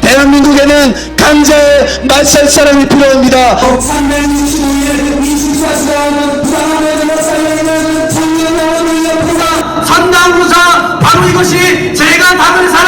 대한민국에는 강자의 말살 사람이 필요합니다. 365일 24시간 부산함에서 살려있는 청년 영혼을 옆에서 선당부사 바로 이것이 제가 답을 사